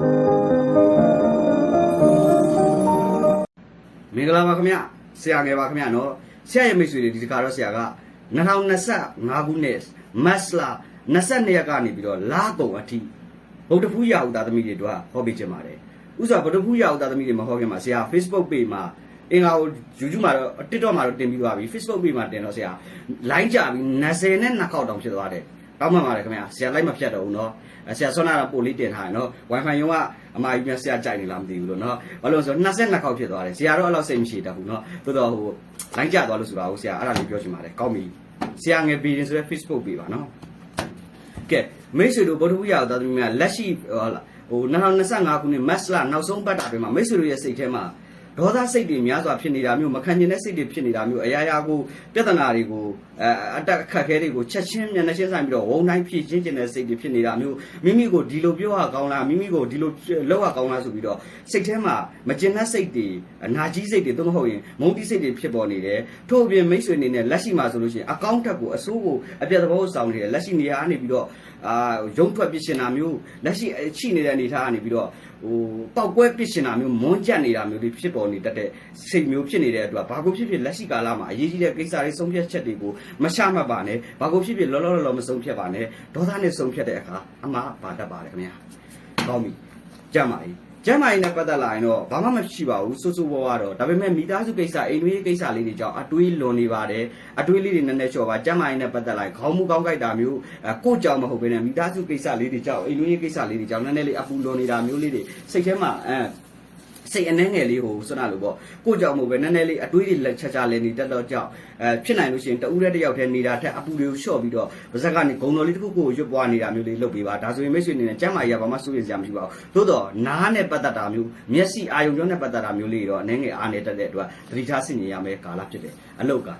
မင်္ဂလာပါခင်ဗျဆရာငယ်ပါခင်ဗျနော်ဆရာရဲ့မိတ်ဆွေတွေဒီတခါတော့ဆရာက2025ခုနှစ်မတ်လ22ရက်ကနေပြီးတော့လာကုန်အထိဗုဒ္ဓဖူးရာဥသားသမီးတွေတို့ဟောပေးခြင်းပါတယ်ဥစ္စာဗုဒ္ဓဖူးရာဥသားသမီးတွေမဟောခင်မှာဆရာ Facebook page မှာအင်္ဂါကို YouTube မှာတော့ TikTok မှာတော့တင်ပြီးသွားပြီ Facebook page မှာတင်တော့ဆရာ line ကြပြီး20နဲ့2ခေါက်တောင်ဖြစ်သွားတယ် တောင်းမှန်ပါတယ်ခင်ဗျဆရာလိုက်မဖြတ်တော့ဘူးနော်အဲဆရာဆွမ်းနာတော့ပို့လေးတင်ထားတယ်နော် Wi-Fi ရုံကအမကြီးပြန်ဆရာကြိုက်နေလားမသိဘူးလို့နော်ဘာလို့လဲဆိုတော့22ခေါက်ဖြစ်သွားတယ်ဆရာတော့အဲ့လောက်စိတ်မရှိတတ်ဘူးနော်သို့တော့ဟို line ကြသွားလို့ဆိုတာကိုဆရာအဲ့ဒါလေးပြောချင်ပါတယ်ကောင်းပြီဆရာငယ်ပြည်ရင်ဆိုတဲ့ Facebook ပေးပါနော်ကဲမိတ်ဆွေတို့ဗုဒ္ဓဝိယသာသမီများလက်ရှိဟောလာဟို2025ခုနှစ်မတ်လနောက်ဆုံးပတ်တာတွေမှာမိတ်ဆွေတို့ရဲ့စိတ်ထဲမှာဒေါသစိတ်တွေများစွာဖြစ်နေတာမျိုးမခံကျင်တဲ့စိတ်တွေဖြစ်နေတာမျိုးအရာရာကိုပြဿနာတွေကို အဲအတက်အခက်ခဲတွေကိုချက်ချင်းမျက်နှာချင်းဆိုင်ပြီးတော့ဝုံတိုင်းဖြစ်ချင်းကျင်တဲ့စိတ်တွေဖြစ်နေတာမျိုးမိမိကိုဒီလိုပြောရကောင်းလားမိမိကိုဒီလိုလောက်ရကောင်းလားဆိုပြီးတော့စိတ်ထဲမှာမကျင်တဲ့စိတ်တွေအနာကြီးစိတ်တွေသို့မဟုတ်ရင်မုန်းတိစိတ်တွေဖြစ်ပေါ်နေတယ်ထို့အပြင်မိတ်ဆွေအနေနဲ့လက်ရှိမှာဆိုလို့ရှိရင်အကောင့်တက်ကိုအစိုးကိုအပြတ်သဘောဆောင်နေတယ်လက်ရှိနေရာကနေပြီးတော့အာရုံထွက်ပြစ်ရှင်တာမျိုးလက်ရှိရှိနေတဲ့အနေအထားကနေပြီးတော့ဟိုပောက်ကွဲပြစ်ရှင်တာမျိုးမွန်းကြက်နေတာမျိုးတွေဖြစ်ပေါ်နေတတ်တဲ့စိတ်မျိုးဖြစ်နေတဲ့အတွက်ဘာကိုဖြစ်ဖြစ်လက်ရှိကာလမှာအရေးကြီးတဲ့ကိစ္စတွေဆုံးဖြတ်ချက်တွေကိုမချမှတ်ပါနဲ့ဘာကိုဖြစ်ဖြစ်လောလောလောလောမဆုံးဖြတ်ပါနဲ့ဒေါသနဲ့ဆုံးဖြတ်တဲ့အခါအမှားပါတတ်ပါတယ်ခင်ဗျာကောင်းပြီကြမ်းပါပြီကျမ်းမာရေးနဲ့ပတ်သက်လာရင်တော့ဘာမှမရှိပါဘူးစိုးစိုးဝါးဝါတော့ဒါပေမဲ့မိသားစုကိစ္စအိမ်တွင်းကိစ္စလေးတွေကြောင့်အတွေးလွန်နေပါတယ်အတွေးလေးတွေနည်းနည်းလျှော့ပါကျမ်းမာရေးနဲ့ပတ်သက်လာရင်ခေါင်းမူကောင်းကြိုက်တာမျိုးအဲကိုယ့်ကြောင့်မဟုတ်ဘဲနဲ့မိသားစုကိစ္စလေးတွေကြောင့်အိမ်တွင်းကိစ္စလေးတွေကြောင့်နည်းနည်းလေးအပူလွန်နေတာမျိုးလေးတွေစိတ်ထဲမှာအဲ စိတ်အနှဲငယ်လေးဟိုစွနာလို့ပေါ့ကိုကြောင့်မဟုတ်ပဲနည်းနည်းလေးအတွေးတွေလက်ချာချာလဲနေတတ်တော့ကြောင့်အဲဖြစ်နိုင်လို့ရှိရင်တဦးတည်းတစ်ယောက်တည်းနေတာထက်အပူတွေကိုလျှော့ပြီးတော့ပါဇက်ကနေဂုံတော်လေးတစ်ခုခုကိုရွတ်ပွားနေတာမျိုးလေးလုပ်ပေးပါဒါဆိုရင်မိတ်ဆွေအနေနဲ့ကျမ်းမာရေးကဘာမှစိုးရိမ်စရာမရှိပါဘူးသို့တော့နားနဲ့ပတ်သက်တာမျိုးမျက်စိအာယုံကြောနဲ့ပတ်သက်တာမျိုးလေးတော့အနှဲငယ်အားနေတတ်တဲ့အတွက်သတိထားဆင်ခြင်ရမယ်ကာလဖြစ်တယ်အလောက်က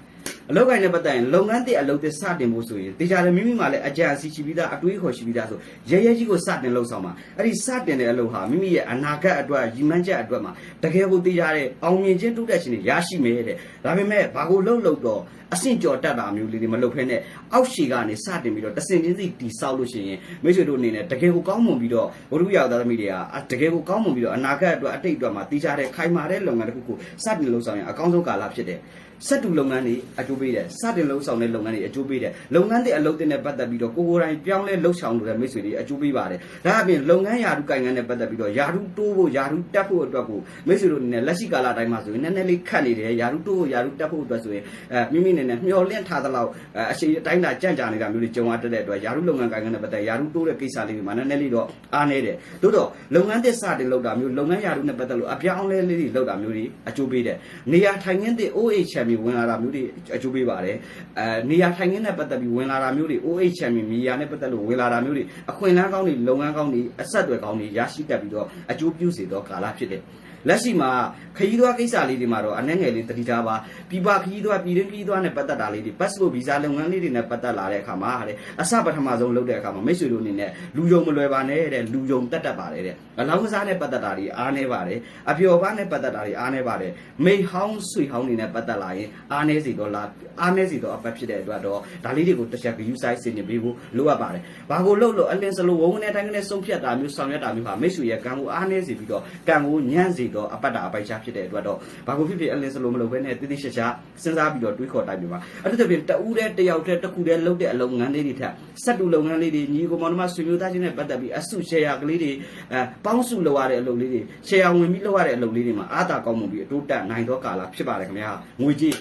အလောက်ကိုင်းနဲ့ပတ်သက်ရင်လုပ်ငန်းတစ်အလုပ်တစ်စတင်ဖို့ဆိုရင်တေချာတယ်မိမိမှလည်းအကြံအစီရှိပြီးသားအတွေးခေါ်ရှိပြီးသားဆိုရဲရဲကြီးကိုစတင်လှုပ်ဆောင်ပါအဲ့ဒီစတင်တဲ့အလုပ်ဟာမိမိရဲ့အနာဂတ်အတွက်ရည်မှန်းချက်အတွက်မှာတကယ်ကိုတေချာတဲ့အောင်မြင်ခြင်းတိုးတက်ခြင်းတွေရရှိမယ်တဲ့ဒါပေမဲ့ဘာကိုလှုပ်လှုပ်တော့အဆင့်ကျော်တက်တာမျိုးလေးတွေမလုပ်ဖ ೇನೆ အောက်ရှည်ကနေစတင်ပြီးတော့တဆင်ချင်းစီတီဆောက်လို့ရှိရင်မိတ်ဆွေတို့အနေနဲ့တကယ်ကိုကောင်းမွန်ပြီးတော့ဘုရုရောက်သားသမီးတွေကတကယ်ကိုကောင်းမွန်ပြီးတော့အနာဂတ်အတွက်အတိတ်အတွက်မှာတေချာတဲ့ခိုင်မာတဲ့လုပ်ငန်းတစ်ခုခုစတင်လှုပ်ဆောင်ရင်အကောင်းဆုံးကာလဖြစ်တယ် စက်တူလုပ်ငန်းတွေအကျိုးပေးတယ်စတင်လှုပ်ဆောင်တဲ့လုပ်ငန်းတွေအကျိုးပေးတယ်လုပ်ငန်းတွေအလုပ်တင်နဲ့ပတ်သက်ပြီးတော့ကိုကိုယ်တိုင်ပြောင်းလဲလှုပ်ဆောင်လို့တဲ့မိတ်ဆွေတွေအကျိုးပေးပါတယ်ဒါအပြင်လုပ်ငန်းယာတုကိုင်ငန်းနဲ့ပတ်သက်ပြီးတော့ယာတုတိုးဖို့ယာတုတက်ဖို့အတွက်ကိုမိတ်ဆွေတို့အနေနဲ့လက်ရှိကာလတိုင်းမှာဆိုရင်နည်းနည်းလေးခက်နေတယ်ယာတုတိုးဖို့ယာတုတက်ဖို့အတွက်ဆိုရင်အဲမိမိအနေနဲ့မျောလင့်ထားသလောက်အဲအရှိအတိုင်းတာကြန့်ကြာနေတာမျိုးတွေကြုံရတတ်တဲ့အတွက်ယာတုလုပ်ငန်းကိုင်ငန်းနဲ့ပတ်သက်ယာတုတိုးတဲ့ကိစ္စလေးတွေမှာနည်းနည်းလေးတော့အားနေတယ်သို့တော့လုပ်ငန်းသစ်စတင်လုပ်တာမျိုးလုပ်ငန်းယာတုနဲ့ပတ်သက်လို့အပြောင်းအလဲလေးတွေလုပ်တာမျိုးတွေအကျိုးပေးတယ်နေရာထိုင်ခင်းသစ် OH ချန်ပီယံဝင်လာတာမျိုးတွေအကျိုးပေးပါတယ်အဲနေရာထိုင်ခင်းနဲ့ပတ်သက်ပြီးဝင်လာတာမျိုးတွေ OH ချန်ပီယံမြေယာနဲ့ပတ်သက်လို့ဝင်လာတာမျိုးတွေအခွင့်အလမ်းကောင်းတွေလုပ်ငန်းကောင်းတွေအဆက်အသွယ်ကောင်းတွေရရှိတတ်ပြီးတော့အကျိုးပြုစေသောကာလဖြစ်တယ် လက်ရှိမှာခရီးသွားကိစ္စလေးတွေမှာတော့အနှဲငယ်လေးတတိထားပါပြပခရီးသွားပြည်တွင်းခရီးသွားနဲ့ပတ်သက်တာလေးတွေ passport visa လုပ်ငန်းလေးတွေနဲ့ပတ်သက်လာတဲ့အခါမှာတဲ့အစပထမဆုံးလုပ်တဲ့အခါမှာမိတ်ဆွေတို့အနေနဲ့လူယုံမလွယ်ပါနဲ့တဲ့လူယုံတက်တက်ပါတယ်တဲ့အလောင်းကစားနဲ့ပတ်သက်တာတွေအားနေပါတယ်အပျော်ပါနဲ့ပတ်သက်တာတွေအားနေပါတယ်မိဟောင်းဆွေဟောင်းတွေနဲ့ပတ်သက်လာရင်အားနေစီတော့လားအားနေစီတော့အပတ်ဖြစ်တဲ့အတွက်တော့ဒါလေးတွေကိုတစ်ချက် view size ဆင်နေပေးဖို့လိုအပ်ပါတယ်ဘာကိုလုပ်လို့အလင်းစလို့ဝုံနဲ့တိုင်းနဲ့ဆုံးဖြတ်တာမျိုးဆောင်ရွက်တာမျိုးဟာမိတ်ဆွေရဲ့ကံကိုအားနေစီပြီးတော့ကံကိုညံ့စီတော့အပတ်တာအပိုက်ချဖြစ်တဲ့အတွက်တော့ဘာကိုဖြစ်ဖြစ်အလင်းစလို့မလုပ်ဘဲနဲ့တိတိကျကျစဉ်းစားပြီးတော့တွေးခေါ်တိုင်းပြပါအဲ့ဒါတပြင်တဦးတဲ့တယောက်တဲ့တစ်ခုတည်းလုပ်တဲ့အလုပ်ငန်းလေးတွေထက်စက်တူလုပ်ငန်းလေးတွေညီကိုမောင်နှမဆွေမျိုးသားချင်းနဲ့ပတ်သက်ပြီးအစုရှယ်ယာကလေးတွေအဲပေါင်းစုလုပ်ရတဲ့အလုပ်လေးတွေရှယ်ယာဝင်ပြီးလုပ်ရတဲ့အလုပ်လေးတွေမှာအားသာကောင်းမှုပြီးအတိုးတက်နိုင်သောကာလဖြစ်ပါတယ်ခင်ဗျာငွေကြီး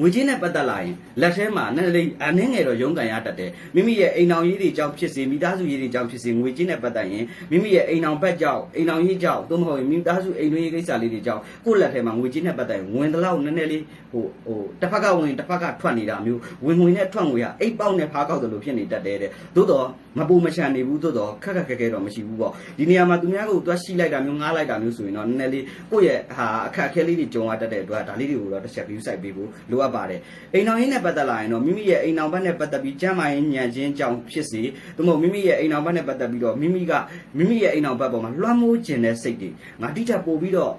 ငွေချင်းနဲ့ပတ်သက်လာရင်လက်ထဲမှာနည်းနည်းအနှင်းငယ်တော့ရုန်းကန်ရတတ်တယ်မိမိရဲ့အိမ်အောင်ရေးတွေကြောင့်ဖြစ်စေမိသားစုရေးတွေကြောင့်ဖြစ်စေငွေချင်းနဲ့ပတ်သက်ရင်မိမိရဲ့အိမ်အောင်ဘက်ကြောင့်အိမ်အောင်ရေးကြောင့်သို့မဟုတ်ရင်မိသားစုအိမ်တွင်းရေးကိစ္စလေးတွေကြောင့်ကိုယ့်လက်ထဲမှာငွေချင်းနဲ့ပတ်သက်ရင်ဝင်တလောက်နည်းနည်းလေးဟိုဟိုတစ်ဖက်ကဝင်တစ်ဖက်ကထွက်နေတာမျိုးဝင်ငွေနဲ့ထွက်ငွေကအိတ်ပေါက်နဲ့ဖားကောက်တယ်လို့ဖြစ်နေတတ်တယ်တဲ့သို့တော့မပူမချန်နေဘူးသို့တော့ခက်ခက်ခဲခဲတော့မရှိဘူးပေါ့ဒီနေရာမှာသူများကိုသွားရှိလိုက်တာမျိုးငားလိုက်တာမျိုးဆိုရင်တော့နည်းနည်းလေးကိုယ့်ရဲ့ဟာအခက်အခဲလေးတွေကြုံရတတ်တဲ့အတွက်ဒါလေးတွေကိုတော့တစ်ချက် view site ပေးဖို့လိုအပ်ပါတယ်အိမ်အောင်ရေးနဲ့ပတ်သက်လာရင်တော့မိမိရဲ့အိမ်အောင်ဘက်နဲ့ပတ်သက်ပြီးကျမ်းမာရေးညံခြင်းကြောင့်ဖြစ်စေသို့မဟုတ်မိမိရဲ့အိမ်အောင်ဘက်နဲ့ပတ်သက်ပြီးတော့မိမိကမိမိရဲ့အိမ်အောင်ဘက်ပေါ်မှာလွှမ်းမိုးခြင်းတဲ့စိတ်တွေငါတိကျပို့ပြီးတော့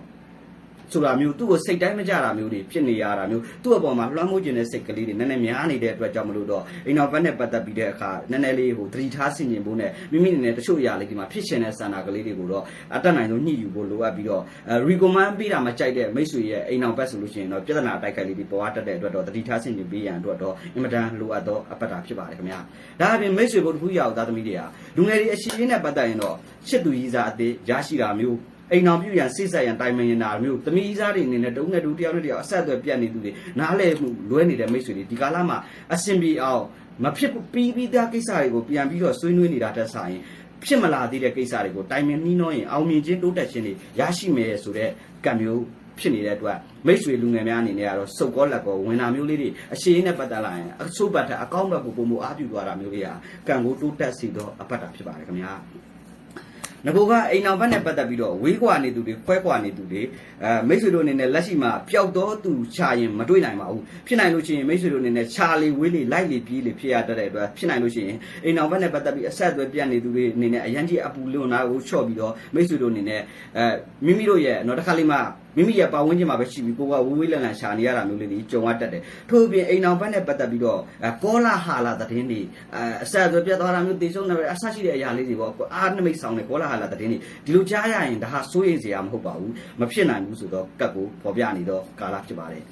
ဆိုတာမျိုးသူ့ကိုစိတ်တိုင်းမကြတာမျိုးတွေဖြစ်နေရတာမျိုးသူ့အပေါ်မှာလွှမ်းမိုးခြင်းတဲ့စိတ်ကလေးတွေနည်းနည်းများနေတဲ့အတွက်ကြောင့်မလို့တော့အိမ်တော်ဘက်နဲ့ပတ်သက်ပြီးတဲ့အခါနည်းနည်းလေးဟိုသတိထားဆင်ခြင်ဖို့နဲ့မိမိအနေနဲ့တချို့အရာလေးဒီမှာဖြစ်ရှင်တဲ့ဆန္ဒကလေးတွေကိုတော့အတက်နိုင်ဆုံးညှိယူဖို့လိုအပ်ပြီးတော့အဲ recommend ပေးတာမကြိုက်တဲ့မိတ်ဆွေရဲ့အိမ်တော်ဘက်ဆိုလို့ရှိရင်တော့ပြဿနာအတိုက်ခိုက်လေးတွေပေါ်အတက်တဲ့အတွက်တော့သတိထားဆင်ခြင်ပေးရန်အတွက်တော့အင်မတန်လိုအပ်သောအပတ်တာဖြစ်ပါတယ်ခင်ဗျာဒါအပြင်မိတ်ဆွေဘုဒ္ဓဖူးရောက်သားသမီးတွေဟာလူငယ်တွေအရှိအင်းနဲ့ပတ်သက်ရင်တော့ရှစ်သူကြီးစားအသေးရရှိတာမျိုး အိမ်တော်ပြုရန်စိတ်ဆက်ရန်တိုင်ပင်ရတာမျိုးသမီးစားတွေအနေနဲ့တုံးနဲ့တူတယောက်နဲ့တယောက်အဆက်အသွယ်ပြတ်နေသူတွေနားလဲမှုလွဲနေတဲ့မိတ်ဆွေတွေဒီကာလမှာအဆင်ပြေအောင်မဖြစ်ပြီးပြီးသားကိစ္စတွေကိုပြန်ပြီးတော့ဆွေးနွေးနေတာတက်ဆိုင်ရင်ဖြစ်မလာသေးတဲ့ကိစ္စတွေကိုတိုင်ပင်နှီးနှောရင်အောင်မြင်ခြင်းတိုးတက်ခြင်းတွေရရှိမယ်ဆိုတဲ့ကံမျိုးဖြစ်နေတဲ့အတွက်မိတ်ဆွေလူငယ်များအနေနဲ့ကတော့စုပ်ကောလက်ကောဝင်တာမျိုးလေးတွေအရှိန်နဲ့ပတ်သက်လာရင်အဆိုးပတ်တဲ့အကောင့်ဘက်ကိုပုံမအားပြုသွားတာမျိုးလေးဟာကံကိုတိုးတက်စေသောအပတ်တာဖြစ်ပါတယ်ခင်ဗျာ ငကိုကအိမ်အောင်ဘက်နဲ့ပတ်သက်ပြီးတော့ဝေးကွာနေသူတွေခွဲကွာနေသူတွေအဲမိတ်ဆွေတို့အနေနဲ့လက်ရှိမှာပျောက်တော့သူချရင်မတွေ့နိုင်ပါဘူးဖြစ်နိုင်လို့ရှိရင်မိတ်ဆွေတို့အနေနဲ့ချာလေဝေးလေလိုက်လေပြေးလေဖြစ်ရတတ်တဲ့အတွက်ဖြစ်နိုင်လို့ရှိရင်အိမ်အောင်ဘက်နဲ့ပတ်သက်ပြီးအဆက်အသွယ်ပြတ်နေသူတွေအနေနဲ့အရန်ကြီးအပူလွန်နာကိုချော့ပြီးတော့မိတ်ဆွေတို့အနေနဲ့အဲမိမိတို့ရဲ့တော့တစ်ခါလေးမှ မိမိရဲ့ပတ်ဝန်းကျင်မှာပဲရှိပြီးကိုကဝေးဝေးလန်လန်ရှာနေရတာမျိုးလေးတွေကြုံရတတ်တယ်ထို့အပြင်အိမ်အောင်ဘက်နဲ့ပတ်သက်ပြီးတော့အဲကောလာဟာလာသတင်းတွေအဲအဆက်အသွယ်ပြတ်သွားတာမျိုးတေဆုံးနေပဲအဆရှိတဲ့အရာလေးတွေပေါ့အားနမိတ်ဆောင်တဲ့ကောလာဟာလာသတင်းတွေဒီလိုကြားရရင်ဒါဟာစိုးရိမ်စရာမဟုတ်ပါဘူးမဖြစ်နိုင်ဘူးဆိုတော့ကတ်ကိုပေါ်ပြနေတော့ကာလဖြစ်ပါတယ်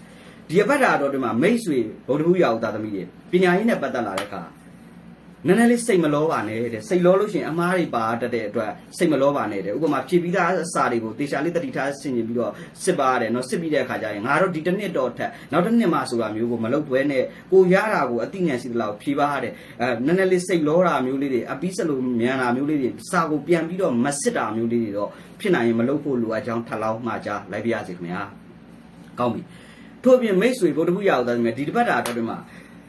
ဒီအပတ်တာတော့ဒီမှာမိတ်ဆွေဗုဒ္ဓဘူးရာဥသားသမီးတွေပညာရေးနဲ့ပတ်သက်လာတဲ့အခါ နည်းနည်းလေးစိတ်မလောပါနဲ့တဲ့စိတ်လောလို့ရှိရင်အမားတွေပါတတ်တဲ့အတွက်စိတ်မလောပါနဲ့တဲ့ဥပမာဖြည့်ပြီးသားအစာတွေကိုတေချာလေးတတိထားဆင်ခြင်ပြီးတော့စစ်ပါရတယ်နော်စစ်ပြီးတဲ့အခါကျရင်ငါတို့ဒီတစ်နှစ်တော့ထက်နောက်တစ်နှစ်မှဆိုတာမျိုးကိုမလုပ်ဘဲနဲ့ကိုရတာကိုအသိဉာဏ်ရှိသလောက်ဖြည့်ပါရတယ်အဲနည်းနည်းလေးစိတ်လောတာမျိုးလေးတွေအပီးစလိုမြန်တာမျိုးလေးတွေစာကိုပြန်ပြီးတော့မစစ်တာမျိုးလေးတွေတော့ဖြစ်နိုင်ရင်မလုပ်ဖို့လိုအပ်ကြောင်းထပ်လောင်းမှာကြားလိုက်ပြရစီခင်ဗျာကောင်းပြီထို့အပြင်မိတ်ဆွေဗုဒ္ဓဘုရားတော်တယ်ဒီတစ်ပတ်တာတော့ဒီမှာ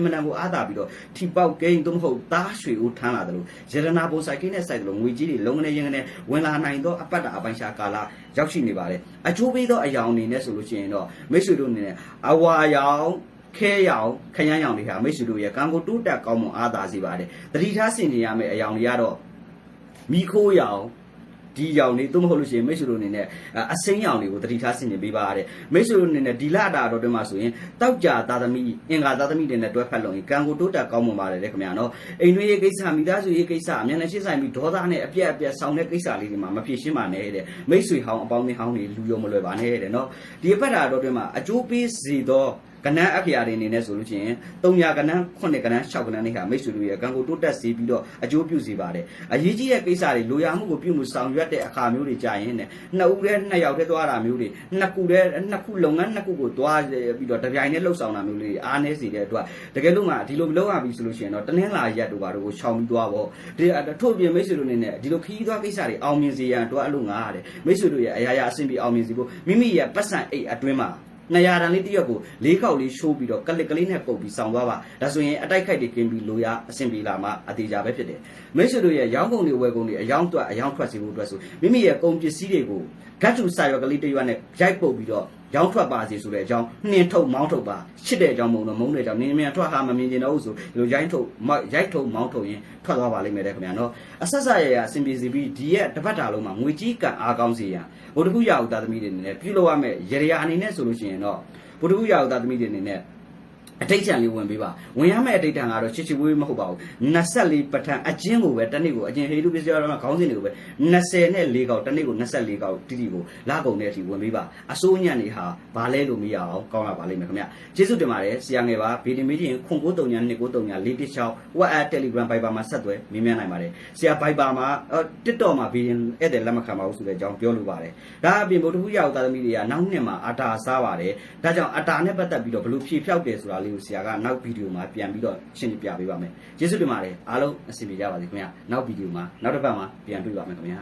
င်မတန်ကိုအားသာပြီးတော့ထီပေါက်ကိန်းသို့မဟုတ်သားရွှေဦးထမ်းလာတယ်လို့ရတနာပုံဆိုင်ကိန်းနဲ့စိုက်တယ်လို့ငွေကြီးတွေလုံးငနေရင်ငနေဝင်လာနိုင်သောအပတ်တာအပိုင်းရှာကာလရောက်ရှိနေပါတယ်အကျိုးပေးသောအယောင်အနေနဲ့ဆိုလို့ရှိရင်တော့မိတ်ဆွေတို့အနေနဲ့အဝါရောင်ခဲရောင်ခရမ်းရောင်တွေဟာမိတ်ဆွေတို့ရဲ့ကံကိုတိုးတက်ကောင်းမွန်အားသာစေပါတယ်တတိထားဆင်ခြင်ရမယ့်အယောင်တွေကတော့မိခိုးရောင် ဒီရောင်တွေသို့မဟုတ်လို့ရှိရင်မိတ်ဆွေတို့အနေနဲ့အစိမ်းရောင်တွေကိုတတိထားဆင်ခြင်ပေးပါရတဲ့မိတ်ဆွေတို့အနေနဲ့ဒီလတာတော့တွင်မှာဆိုရင်တောက်ကြသားသမီးအင်္ဂါသားသမီးတွေနဲ့တွဲဖက်လို့ရင်ကံကိုတိုးတက်ကောင်းမွန်ပါတယ်တဲ့ခင်ဗျာနော်အိမ်တွင်းရေးကိစ္စမိသားစုရေးကိစ္စအမြန်နဲ့ရှင်းဆိုင်ပြီးဒေါသနဲ့အပြက်အပြက်ဆောင်တဲ့ကိစ္စလေးတွေမှာမဖြစ်ရှင်းပါနဲ့တဲ့မိတ်ဆွေဟောင်းအပေါင်းအသင်းဟောင်းတွေလူယုံမလွယ်ပါနဲ့တဲ့နော်ဒီအပတ်တာတော့တွင်မှာအကျိုးပေးစေသော ကနန်းအခရာတွေအနေနဲ့ဆိုလို့ရှိရင်300ကနန်း9ကနန်း6ကနန်းတွေဟာမိတ်ဆွေတို့ရဲ့ကံကိုတိုးတက်စေပြီးတော့အကျိုးပြုစေပါတယ်အရေးကြီးတဲ့ကိစ္စတွေလိုရာမှုကိုပြုမှုဆောင်ရွက်တဲ့အခါမျိုးတွေကြာရင်ねနှစ်ဦးတည်းနှစ်ယောက်တည်းသွားတာမျိုးတွေနှစ်ခုတည်းနှစ်ခုလုပ်ငန်းနှစ်ခုကိုသွားပြီးတော့တပြိုင်တည်းလှုပ်ဆောင်တာမျိုးလေးအားနည်းစေတဲ့အတွက်တကယ်လို့မှဒီလိုမလုပ်ရပြီဆိုလို့ရှိရင်တော့တနင်္လာရက်တို့ဘာတို့ကိုခြောင်ပြီးသွားပေါ့ဒီထို့ပြင်မိတ်ဆွေတို့အနေနဲ့ဒီလိုခီးသွားကိစ္စတွေအောင်မြင်စေရန်တော့အလို့ငားရတယ်မိတ်ဆွေတို့ရဲ့အရာရာအဆင်ပြေအောင်မြင်စေဖို့မိမိရဲ့ပတ်စံအိတ်အတွင်းမှာ 200တန်လေးတစ်ရက်ကိုလေးခေါက်လေးရှိုးပြီးတော့ကလစ်ကလေးနဲ့ပုတ်ပြီးဆောင်သွားပါဒါဆိုရင်အတိုက်ခိုက်တွေကင်းပြီးလိုရအဆင်ပြေလာမှအသေးကြပဲဖြစ်တယ်မိတ်ဆွေတို့ရဲ့ရောင်းကုန်တွေဝယ်ကုန်တွေအယောင်းတွက်အယောင်းထွက်စီဖို့အတွက်ဆိုမိမိရဲ့ကုန်ပစ္စည်းတွေကိုဂတ်တူစာရွက်ကလေးတစ်ရွက်နဲ့ရိုက်ပုတ်ပြီးတော့ ရောင်းထွက်ပါစေဆိုတဲ့အကြောင်းနှင်းထုတ်မောင်းထုတ်ပါရှစ်တဲ့အကြောင်းမုံတော့မုံတဲ့အကြောင်းနင်းမြန်ထွက်ဟာမမြင်ကျင်တော့ဘူးဆိုဒီလိုရိုင်းထုတ်ရိုက်ထုတ်မောင်းထုတ်ရင်ထွက်သွားပါလိမ့်မယ်တဲ့ခင်ဗျာနော်အဆက်ဆက်ရရအဆင်ပြေစီပြီးဒီရဲ့တပတ်တာလုံးမှာငွေကြီးကန်အားကောင်းစေရန်ဘုဒ္ဓခုရအောင်သားသမီးတွေအနေနဲ့ပြုလုပ်ရမယ့်ရရအနေနဲ့ဆိုလို့ရှိရင်တော့ဘုဒ္ဓခုရအောင်သားသမီးတွေအနေနဲ့ အတိတ်ချံလေးဝင်ပေးပါဝင်ရမယ့်အတိတ်တံကတော့ချစ်ချစ်ဝေးဝေးမဟုတ်ပါဘူး24ပဋ္ဌာန်းအကျဉ်းကိုပဲတနေ့ကိုအကျဉ်းဟေလူပစ္စည်းတော်မှာခေါင်းစဉ်တွေကိုပဲ20နဲ့4កောက်တနေ့ကို24កောက်တိတိကိုလာကုန်တဲ့အထိဝင်ပေးပါအစိုးညံ့နေဟာဘာလဲလို့မရအောင်ကောင်းလာပါလိမ့်မယ်ခင်ဗျကျေးဇူးတင်ပါတယ်ဆရာငယ်ပါဗီဒီမီရင်ခွန်ကိုတုံညာ293ညာ416 WhatsApp Telegram Viber မှာဆက်သွယ်မြင်မြန်နိုင်ပါတယ်ဆရာ Viber မှာ TikTok မှာဗီဒီဧည့်သည်လက်မခံပါဘူးဆိုတဲ့အကြောင်းပြောလိုပါတယ်ဒါအပြင်ဗုဒ္ဓဟူးရောက်သားသမီးတွေကနောက်နှစ်မှာအတာစားပါတယ်ဒါကြောင့်အတာနဲ့ပတ်သက်ပြီးတော့ဘလို့ဖြေဖြောက်တယ်ဆိုတာလေးကိုဆရာကနောက်ဗီဒီယိုမှာပြန်ပြီးတော့ရှင်းပြပေးပါမယ်ကျေးဇူးတင်ပါတယ်အားလုံးအဆင်ပြေကြပါစေခင်ဗျာနောက်ဗီဒီယိုမှာနောက်တစ်ပတ်မှာပြန်တွေ့ပါမယ်ခင်ဗျာ